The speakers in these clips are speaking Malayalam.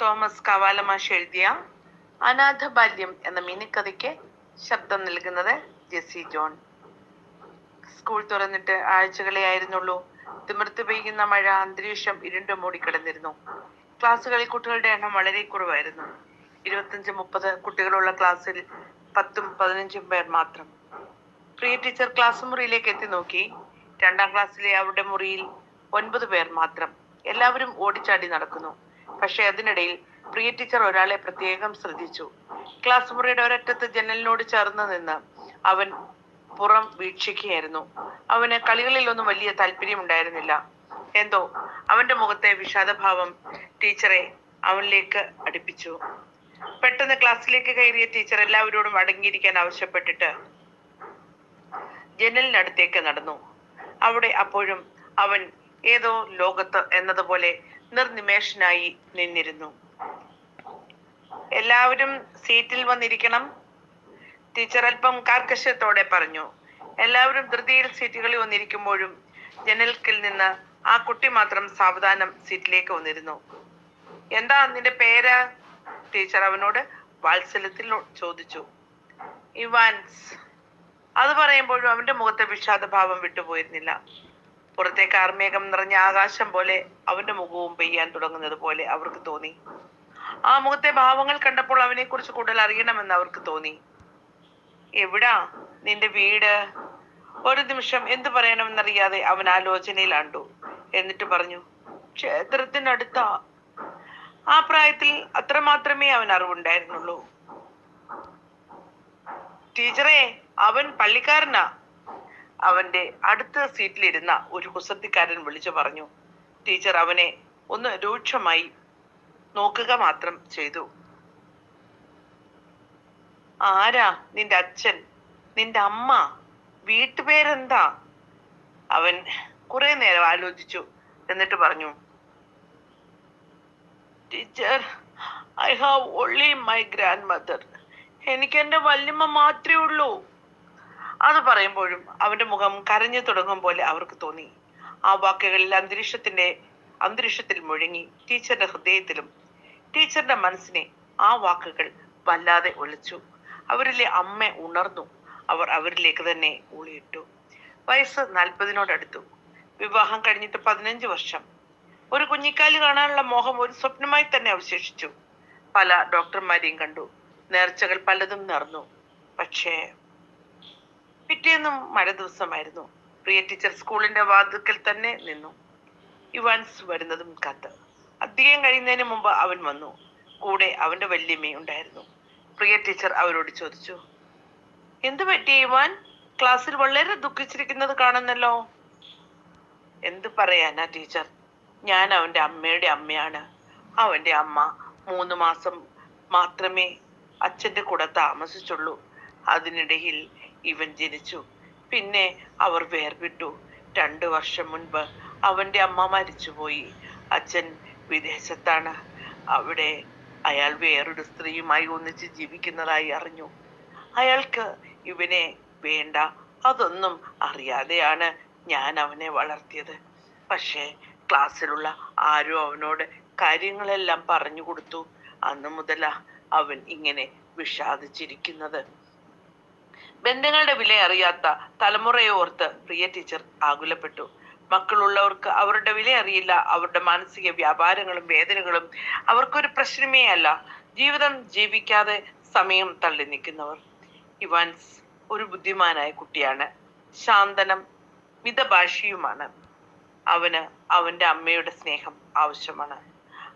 തോമസ് കവാലമാഷ് എഴുതിയ അനാഥ ബാല്യം എന്ന മിനിക്കഥയ്ക്ക് ശബ്ദം നൽകുന്നത് ജെസി ജോൺ. സ്കൂൾ തുറന്നിട്ട് ആഴ്ചകളെ ആയിരുന്നുള്ളൂ. തിമിർത്ത് പെയ്യുന്ന മഴ അന്തരീക്ഷം ഇരുണ്ടു മൂടിക്കിടന്നിരുന്നു. ക്ലാസ്സുകളിൽ കുട്ടികളുടെ എണ്ണം വളരെ കുറവായിരുന്നു. ഇരുപത്തഞ്ച് മുപ്പത് കുട്ടികളുള്ള ക്ലാസ്സിൽ പത്തും പതിനഞ്ചും പേർ മാത്രം. പ്രിയ ടീച്ചർ ക്ലാസ് മുറിയിലേക്ക് എത്തി നോക്കി. രണ്ടാം ക്ലാസ്സിലെ അവരുടെ മുറിയിൽ ഒൻപത് പേർ മാത്രം. എല്ലാവരും ഓടിച്ചാടി നടക്കുന്നു. പക്ഷെ അതിനിടയിൽ പ്രിയ ടീച്ചർ ഒരാളെ പ്രത്യേകം ശ്രദ്ധിച്ചു. ക്ലാസ് മുറിയുടെ ഒരറ്റത്ത് ജനലിനോട് ചേർന്ന് നിന്ന് അവൻ പുറം വീക്ഷിക്കുകയായിരുന്നു. അവന് കളികളിലൊന്നും വലിയ താല്പര്യം ഉണ്ടായിരുന്നില്ല എന്തോ അവന്റെ മുഖത്തെ വിഷാദഭാവം ടീച്ചറെ അവനിലേക്ക് അടുപ്പിച്ചു. പെട്ടെന്ന് ക്ലാസ്സിലേക്ക് കയറിയ ടീച്ചർ എല്ലാവരോടും അടങ്ങിയിരിക്കാൻ ആവശ്യപ്പെട്ടിട്ട് ജനലിനടുത്തേക്ക് നടന്നു. അവിടെ അപ്പോഴും അവൻ ഏതോ ലോകത്ത് എന്നതുപോലെ നിർനിമേഷനായി നിന്നിരുന്നു. എല്ലാവരും സീറ്റിൽ വന്നിരിക്കണം ടീച്ചർ അല്പം കാർക്കശ്യത്തോടെ പറഞ്ഞു. എല്ലാവരും ധൃതിയിൽ സീറ്റുകളിൽ വന്നിരിക്കുമ്പോഴും ജനൽക്കിൽ നിന്ന് ആ കുട്ടി മാത്രം സാവധാനം സീറ്റിലേക്ക് വന്നിരുന്നു. എന്താ നിന്റെ പേര്? ടീച്ചർ അവനോട് വാത്സല്യത്തിൽ ചോദിച്ചു. ഇവാൻസ്. അത് പറയുമ്പോഴും അവന്റെ മുഖത്തെ വിഷാദഭാവം വിട്ടുപോയിരുന്നില്ല. പുറത്തെ കാർമേഘം നിറഞ്ഞ ആകാശം പോലെ അവന്റെ മുഖവും പെയ്യാൻ തുടങ്ങുന്നത് പോലെ അവർക്ക് തോന്നി. ആ മുഖത്തെ ഭാവങ്ങൾ കണ്ടപ്പോൾ അവനെ കുറിച്ച് കൂടുതൽ അറിയണമെന്ന് അവർക്ക് തോന്നി. എവിടാ നിന്റെ വീട്? ഒരു നിമിഷം എന്തു പറയണമെന്നറിയാതെ അവൻ ആലോചനയിലാണ്ടു എന്നിട്ട് പറഞ്ഞു ക്ഷേത്രത്തിനടുത്താ. ആ പ്രായത്തിൽ അത്രമാത്രമേ അവൻ അറിവുണ്ടായിരുന്നുള്ളൂ. ടീച്ചറെ അവൻ പള്ളിക്കാരനാ. അവന്റെ അടുത്ത സീറ്റിലിരുന്ന ഒരു കുസൃതിക്കാരൻ വിളിച്ചു പറഞ്ഞു. ടീച്ചർ അവനെ ഒന്ന് രൂക്ഷമായി നോക്കുക മാത്രം ചെയ്തു. ആരാ നിന്റെ അച്ഛൻ? നിന്റെ അമ്മ? വീട്ടുപേരെന്താ? അവൻ കുറെ നേരം ആലോചിച്ചു. എന്നിട്ട് പറഞ്ഞു teacher I have only my grandmother എനിക്ക് എന്റെ വല്യമ്മ മാത്രമേ ഉള്ളൂ. അത് പറയുമ്പോഴും അവന്റെ മുഖം കരഞ്ഞു തുടങ്ങും പോലെ അവർക്ക് തോന്നി. ആ വാക്കുകളിൽ അന്തരീക്ഷത്തിന്റെ അന്തരീക്ഷത്തിൽ മുഴങ്ങി ടീച്ചറുടെ ഹൃദയത്തിലും ടീച്ചറുടെ മനസ്സിനെ ആ വാക്കുകൾ വല്ലാതെ ഒളിച്ചു. അവരിലെ അമ്മ ഉണർന്നു. അവർ അവരിലേക്ക് തന്നെ ഊളിയിട്ടു. വയസ്സ് നാൽപ്പതിനോടടുത്തു. വിവാഹം കഴിഞ്ഞിട്ട് പതിനഞ്ച് വർഷം. ഒരു കുഞ്ഞിക്കാൽ കാണാനുള്ള മോഹം ഒരു സ്വപ്നമായി തന്നെ അവശേഷിച്ചു. പല ഡോക്ടർമാരെയും കണ്ടു. നേർച്ചകൾ പലതും നേർന്നു. പക്ഷേ പിറ്റേന്നും മഴ ദിവസമായിരുന്നു. പ്രിയ ടീച്ചർ സ്കൂളിന്റെ വാതിക്കൽ തന്നെ നിന്നു. ഇവാൻസ് വരുന്നതും കാത്ത്. അധികം കഴിയുന്നതിന് മുമ്പ് അവൻ വന്നു. കൂടെ അവന്റെ വല്യമ്മയും ഉണ്ടായിരുന്നു. പ്രിയ ടീച്ചർ അവരോട് ചോദിച്ചു എന്തു പറ്റി ഇവാൻ? ക്ലാസ്സിൽ വളരെ ദുഃഖിച്ചിരിക്കുന്നത് കാണുന്നല്ലോ. എന്ത് പറയാനാ ടീച്ചർ? ഞാൻ അവന്റെ അമ്മയുടെ അമ്മയാണ്. അവന്റെ അമ്മ മൂന്ന് മാസം മാത്രമേ അച്ഛന്റെ കൂടെ താമസിച്ചുള്ളൂ. അതിനിടയിൽ ഇവൻ ജനിച്ചു. പിന്നെ അവർ വേർവിട്ടു രണ്ടു വർഷം മുൻപ് അവന്റെ അമ്മ മരിച്ചുപോയി. അച്ഛൻ വിദേശത്താണ്. അവിടെ അയാൾ വേറൊരു സ്ത്രീയുമായി ഒന്നിച്ച് ജീവിക്കുന്നതായി അറിഞ്ഞു. അയാൾക്ക് ഇവനെ വേണ്ട അതൊന്നും അറിയാതെയാണ് ഞാൻ അവനെ വളർത്തിയത്. പക്ഷേ ക്ലാസ്സിലുള്ള ആരും അവനോട് കാര്യങ്ങളെല്ലാം പറഞ്ഞു കൊടുത്തു. അന്ന് മുതലാ അവൻ ഇങ്ങനെ വിഷാദിച്ചിരിക്കുന്നത്. ബന്ധങ്ങളുടെ വില അറിയാത്ത തലമുറയെ ഓർത്ത് പ്രിയ ടീച്ചർ ആകുലപ്പെട്ടു. മക്കളുള്ളവർക്ക് അവരുടെ വില അറിയില്ല. അവരുടെ മാനസിക വ്യാപാരങ്ങളും വേദനകളും അവർക്കൊരു പ്രശ്നമേ അല്ല. ജീവിതം ജീവിക്കാതെ സമയം തള്ളി നിൽക്കുന്നവർ. ഇവാൻസ് ഒരു ബുദ്ധിമാനായ കുട്ടിയാണ്. ശാന്തനം മിതഭാഷിയുമാണ്. അവന് അവന്റെ അമ്മയുടെ സ്നേഹം ആവശ്യമാണ്.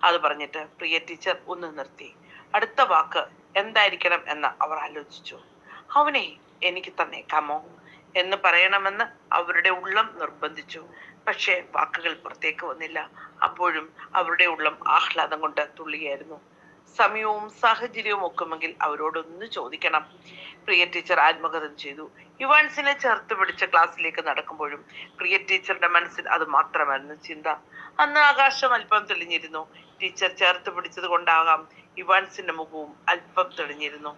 അത് പറഞ്ഞിട്ട് പ്രിയ ടീച്ചർ ഒന്ന് നിർത്തി. അടുത്ത വാക്ക് എന്തായിരിക്കണം എന്ന് അവർ ആലോചിച്ചു. അവനെ എനിക്ക് തന്നേക്കാമോ എന്ന് പറയണമെന്ന് അവരുടെ ഉള്ളം നിർബന്ധിച്ചു. പക്ഷേ വാക്കുകൾ പുറത്തേക്ക് വന്നില്ല. അപ്പോഴും അവരുടെ ഉള്ളം ആഹ്ലാദം കൊണ്ട് തുള്ളിയായിരുന്നു. സമയവും സാഹചര്യവും ഒക്കുമെങ്കിൽ അവരോടൊന്ന് ചോദിക്കണം. പ്രിയ ടീച്ചർ ആത്മകഥം ചെയ്തു. യുവാൻസിനെ ചേർത്ത് പിടിച്ച ക്ലാസ്സിലേക്ക് നടക്കുമ്പോഴും പ്രിയ ടീച്ചറുടെ മനസ്സിൽ അത് മാത്രമായിരുന്നു ചിന്ത. അന്ന് ആകാശം അല്പം തെളിഞ്ഞിരുന്നു. ടീച്ചർ ചേർത്ത് പിടിച്ചത് കൊണ്ടാകാം യുവാൻസിന്റെ മുഖവും അല്പം തെളിഞ്ഞിരുന്നു.